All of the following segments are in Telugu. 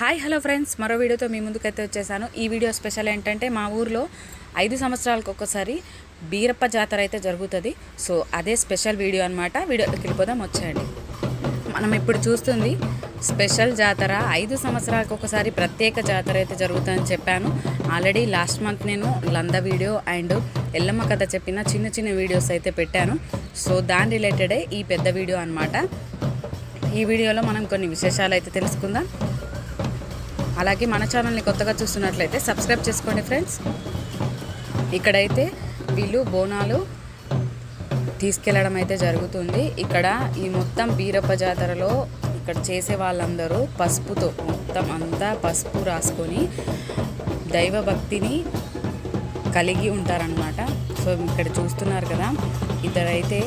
Hi hello friends. మరో వీడియోతో మీ ముందుకైతే వచ్చేసాను. ఈ వీడియో స్పెషల్ ఏంటంటే మా ఊర్లో ఐదు సంవత్సరాలకు ఒక్కసారి బీరప్ప జాతర అయితే జరుగుతుంది. సో అదే స్పెషల్ వీడియో అనమాట వీడియోకి వెళ్ళిపోదాం వచ్చేయండి. మనం ఇప్పుడు చూస్తుంది స్పెషల్ జాతర. ఐదు సంవత్సరాలకు ఒకసారి ప్రత్యేక జాతర అయితే జరుగుతుందని చెప్పాను. ఆల్రెడీ లాస్ట్ మంత్ నేను లంద వీడియో అండ్ ఎల్లమ్మ కథ చెప్పిన చిన్న చిన్న వీడియోస్ అయితే పెట్టాను. సో దాని రిలేటెడే ఈ పెద్ద వీడియో అనమాట ఈ వీడియోలో మనం కొన్ని విశేషాలు అయితే తెలుసుకుందాం. అలాగే మన ఛానల్ని కొత్తగా చూస్తున్నట్లయితే సబ్స్క్రైబ్ చేసుకోండి ఫ్రెండ్స్. ఇక్కడైతే వీళ్ళు బోనాలు తీసుకెళ్ళడం అయితే జరుగుతుంది. ఇక్కడ ఈ మొత్తం బీరప్ప జాతరలో ఇక్కడ చేసే వాళ్ళందరూ పసుపుతో మొత్తం అంతా పసుపు రాసుకొని దైవభక్తిని కలిగి ఉంటారనమాట సో ఇక్కడ చూస్తున్నారు కదా ఇద్దరైతే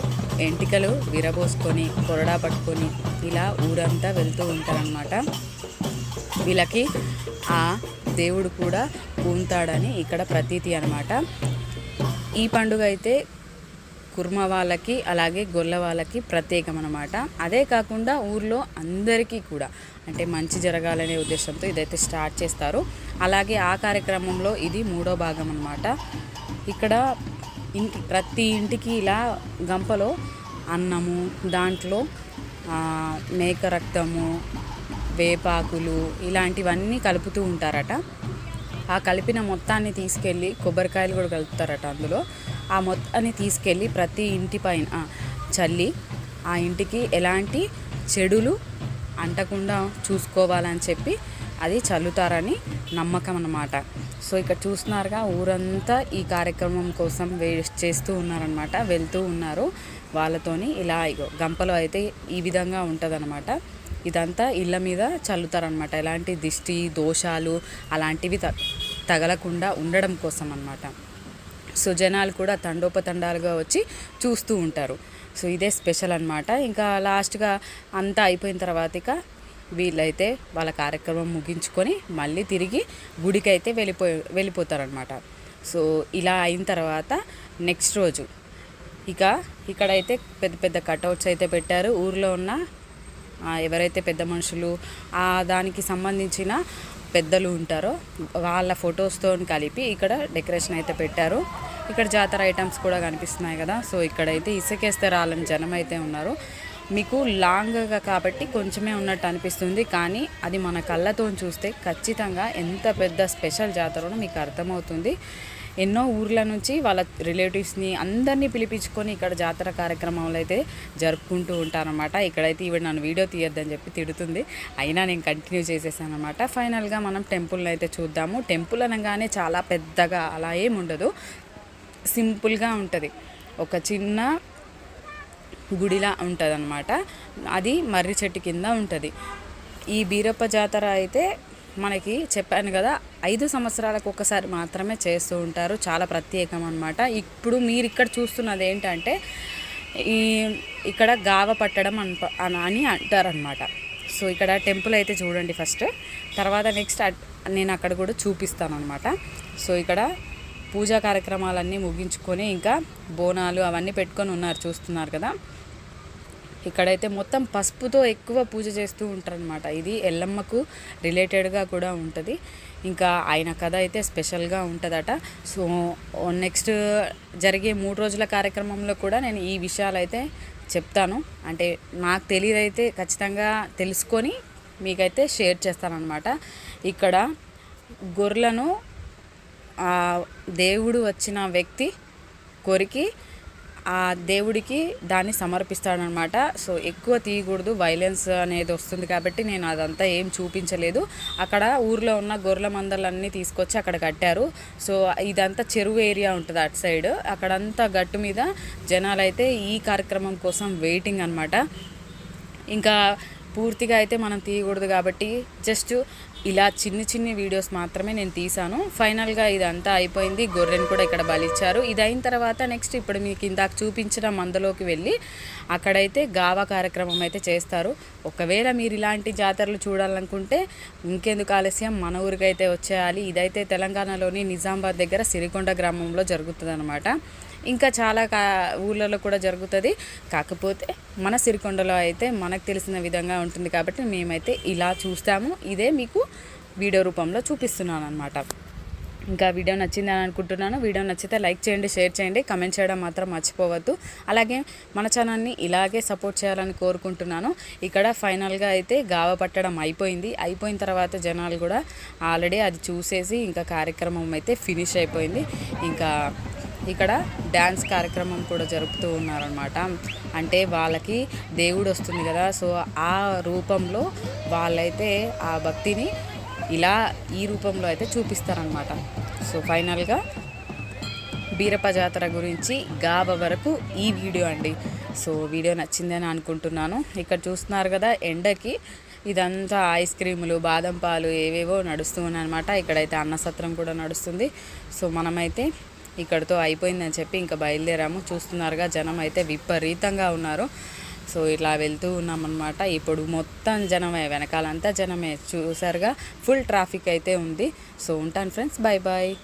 ఎంటికలు విరబోసుకొని కొరడా పట్టుకొని ఇలా ఊరంతా వెళ్తూ ఉంటారనమాట వీళ్ళకి ఆ దేవుడు కూడా పూంతాడని ఇక్కడ ప్రతీతి అనమాట ఈ పండుగ అయితే కుర్మ వాళ్ళకి అలాగే గొల్ల వాళ్ళకి ప్రత్యేకం అనమాట అదే కాకుండా ఊర్లో అందరికీ కూడా అంటే మంచి జరగాలనే ఉద్దేశంతో ఇదైతే స్టార్ట్ చేస్తారు. అలాగే ఆ కార్యక్రమంలో ఇది మూడో భాగం అనమాట ఇక్కడ ఇంటి ప్రతి ఇంటికి ఇలా గంపలో అన్నము దాంట్లో మేక రక్తము వేపాకులు ఇలాంటివన్నీ కలుపుతూ ఉంటారట. ఆ కలిపిన మొత్తాన్ని తీసుకెళ్ళి కొబ్బరికాయలు కూడా కలుపుతారట అందులో. ఆ మొత్తాన్ని తీసుకెళ్ళి ప్రతి ఇంటి పైన చల్లి ఆ ఇంటికి ఎలాంటి చెడులు అంటకుండా చూసుకోవాలని చెప్పి అది చల్లుతారని నమ్మకం అన్నమాట. సో ఇక్కడ చూస్తున్నారుగా ఊరంతా ఈ కార్యక్రమం కోసం వేస్ట్ చేస్తూ ఉన్నారనమాట వెళ్తూ ఉన్నారు. వాళ్ళతోని ఇలా ఇగో గంపలో అయితే ఈ విధంగా ఉంటుందన్నమాట. ఇదంతా ఇళ్ళ మీద చల్లుతారనమాట ఎలాంటి దిష్టి దోషాలు అలాంటివి త తగలకుండా ఉండడం కోసం అన్నమాట. సో జనాలు కూడా తండోపతండాలుగా వచ్చి చూస్తూ ఉంటారు. సో ఇదే స్పెషల్ అనమాట ఇంకా లాస్ట్గా అంతా అయిపోయిన తర్వాత ఇక వీళ్ళైతే వాళ్ళ కార్యక్రమం ముగించుకొని మళ్ళీ తిరిగి గుడికి అయితే వెళ్ళిపో వెళ్ళిపోతారనమాట సో ఇలా అయిన తర్వాత నెక్స్ట్ రోజు ఇక ఇక్కడైతే పెద్ద పెద్ద కటౌట్స్ అయితే పెట్టారు. ఊర్లో ఉన్న ఎవరైతే పెద్ద మనుషులు ఆ దానికి సంబంధించిన పెద్దలు ఉంటారో వాళ్ళ ఫొటోస్తో కలిపి ఇక్కడ డెకరేషన్ అయితే పెట్టారు. ఇక్కడ జాతర ఐటమ్స్ కూడా కనిపిస్తున్నాయి కదా. సో ఇక్కడైతే ఇసుకేస్తే రాలని జనం అయితే ఉన్నారు. మీకు లాంగ్గా కాబట్టి కొంచెమే ఉన్నట్టు అనిపిస్తుంది. కానీ అది మన కళ్ళతో చూస్తే ఖచ్చితంగా ఎంత పెద్ద స్పెషల్ జాతరనో మీకు అర్థమవుతుంది. ఎన్నో ఊర్ల నుంచి వాళ్ళ రిలేటివ్స్ని అందరినీ పిలిపించుకొని ఇక్కడ జాతర కార్యక్రమాలు అయితే జరుపుకుంటూ ఉంటారనమాట ఇక్కడైతే ఈవిడ నన్ను వీడియో తీయొద్దని చెప్పి తిడుతుంది. అయినా నేను కంటిన్యూ చేసేసాను అనమాట ఫైనల్గా మనం టెంపుల్ని అయితే చూద్దాము. టెంపుల్ అనగానే చాలా పెద్దగా అలా ఏమి ఉండదు సింపుల్గా ఉంటుంది. ఒక చిన్న గుడిలా ఉంటుంది అనమాట అది మర్రి చెట్టు కింద ఉంటుంది. ఈ బీరప్ప జాతర అయితే మనకి చెప్పాను కదా ఐదు సంవత్సరాలకు ఒకసారి మాత్రమే చేస్తూ ఉంటారు. చాలా ప్రత్యేకం అనమాట ఇప్పుడు మీరు ఇక్కడ చూస్తున్నది ఏంటంటే ఈ ఇక్కడ గావ పట్టడం అని అని అంటారనమాట సో ఇక్కడ టెంపుల్ అయితే చూడండి ఫస్ట్. తర్వాత నెక్స్ట్ అట్- నేను అక్కడ కూడా చూపిస్తాను అనమాట సో ఇక్కడ పూజా కార్యక్రమాలన్నీ ముగించుకొని ఇంకా బోనాలు అవన్నీ పెట్టుకొని ఉన్నారు చూస్తున్నారు కదా. ఇక్కడైతే మొత్తం పసుపుతో ఎక్కువ పూజ చేస్తూ ఉంటారనమాట ఇది ఎల్లమ్మకు రిలేటెడ్గా కూడా ఉంటుంది. ఇంకా ఆయన కథ అయితే స్పెషల్గా ఉంటుందట. సో నెక్స్ట్ జరిగే మూడు రోజుల కార్యక్రమంలో కూడా నేను ఈ విషయాలు అయితే చెప్తాను. అంటే నాకు తెలియదైతే ఖచ్చితంగా తెలుసుకొని మీకైతే షేర్ చేస్తానమాట ఇక్కడ గొర్రెలను దేవుడు వచ్చిన వ్యక్తి కొరికి ఆ దేవుడికి దాన్ని సమర్పిస్తాడనమాట. సో ఎక్కువ తీయకూడదు. వైలెన్స్ అనేది వస్తుంది కాబట్టి నేను అదంతా ఏం చూపించలేదు. అక్కడ ఊర్లో ఉన్న గొర్రెల మందలన్నీ తీసుకొచ్చి అక్కడ కట్టారు. సో ఇదంతా చెరువు ఏరియా ఉంటుంది అటు సైడ్. అక్కడంతా గట్టు మీద జనాలు అయితే ఈ కార్యక్రమం కోసం వెయిటింగ్ అనమాట. ఇంకా పూర్తిగా అయితే మనం తీయకూడదు కాబట్టి జస్ట్ ఇలా చిన్ని చిన్ని వీడియోస్ మాత్రమే నేను తీసాను ఫైనల్గా ఇదంతా అయిపోయింది. గొర్రెను కూడా ఇక్కడ బలిచ్చారు. ఇది అయిన తర్వాత నెక్స్ట్ ఇప్పుడు మీకు ఇందాక చూపించిన మందలోకి వెళ్ళి అక్కడైతే గావా కార్యక్రమం అయితే చేస్తారు. ఒకవేళ మీరు ఇలాంటి జాతరలు చూడాలనుకుంటే ఇంకెందుకు ఆలస్యం? మన ఊరికైతే వచ్చేయాలి. ఇదైతే తెలంగాణలోని నిజామాబాద్ దగ్గర సిరికొండ గ్రామంలో జరుగుతుంది ఇంకా చాలా కా ఊళ్ళలో కూడా జరుగుతుంది. కాకపోతే మన సిరికొండలో అయితే మనకు తెలిసిన విధంగా ఉంటుంది కాబట్టి మేమైతే ఇలా చూస్తాము. ఇదే మీకు వీడియో రూపంలో చూపిస్తున్నాను అనమాట ఇంకా వీడియో నచ్చిందని అనుకుంటున్నాను. వీడియో నచ్చితే లైక్ చేయండి షేర్ చేయండి కమెంట్ చేయడం మాత్రం మర్చిపోవద్దు. అలాగే మన ఛానల్ని ఇలాగే సపోర్ట్ చేయాలని కోరుకుంటున్నాను. ఇక్కడ ఫైనల్గా అయితే గావ పట్టడం అయిపోయింది. అయిపోయిన తర్వాత జనాలు కూడా ఆల్రెడీ అది చూసేసి ఇంకా కార్యక్రమం అయితే ఫినిష్ అయిపోయింది. ఇంకా ఇక్కడ డ్యాన్స్ కార్యక్రమం కూడా జరుపుతూ ఉన్నారనమాట అంటే వాళ్ళకి దేవుడు వస్తుంది కదా. సో ఆ రూపంలో వాళ్ళైతే ఆ భక్తిని ఇలా ఈ రూపంలో అయితే చూపిస్తారనమాట సో ఫైనల్గా బీరప్ప జాతర గురించి గాబ వరకు ఈ వీడియో అండి. సో వీడియో నచ్చిందని అనుకుంటున్నాను. ఇక్కడ చూస్తున్నారు కదా ఎండకి ఇదంతా ఐస్ క్రీములు బాదం పాలు ఏవేవో నడుస్తూ ఉన్నాయన్నమాట. ఇక్కడైతే అన్నసత్రం కూడా నడుస్తుంది. సో మనమైతే ఇక్కడితో అయిపోయిందని చెప్పి ఇంకా బయలుదేరాము. చూస్తున్నారుగా జనం అయితే విపరీతంగా ఉన్నారు. సో ఇట్లా వెళ్తూ ఉన్నామన్నమాట. ఇప్పుడు మొత్తం జనమే వెనకాలంతా జనమే. చూసారుగా? ఫుల్ ట్రాఫిక్ అయితే ఉంది. సో ఉంటాను ఫ్రెండ్స్ బాయ్ బాయ్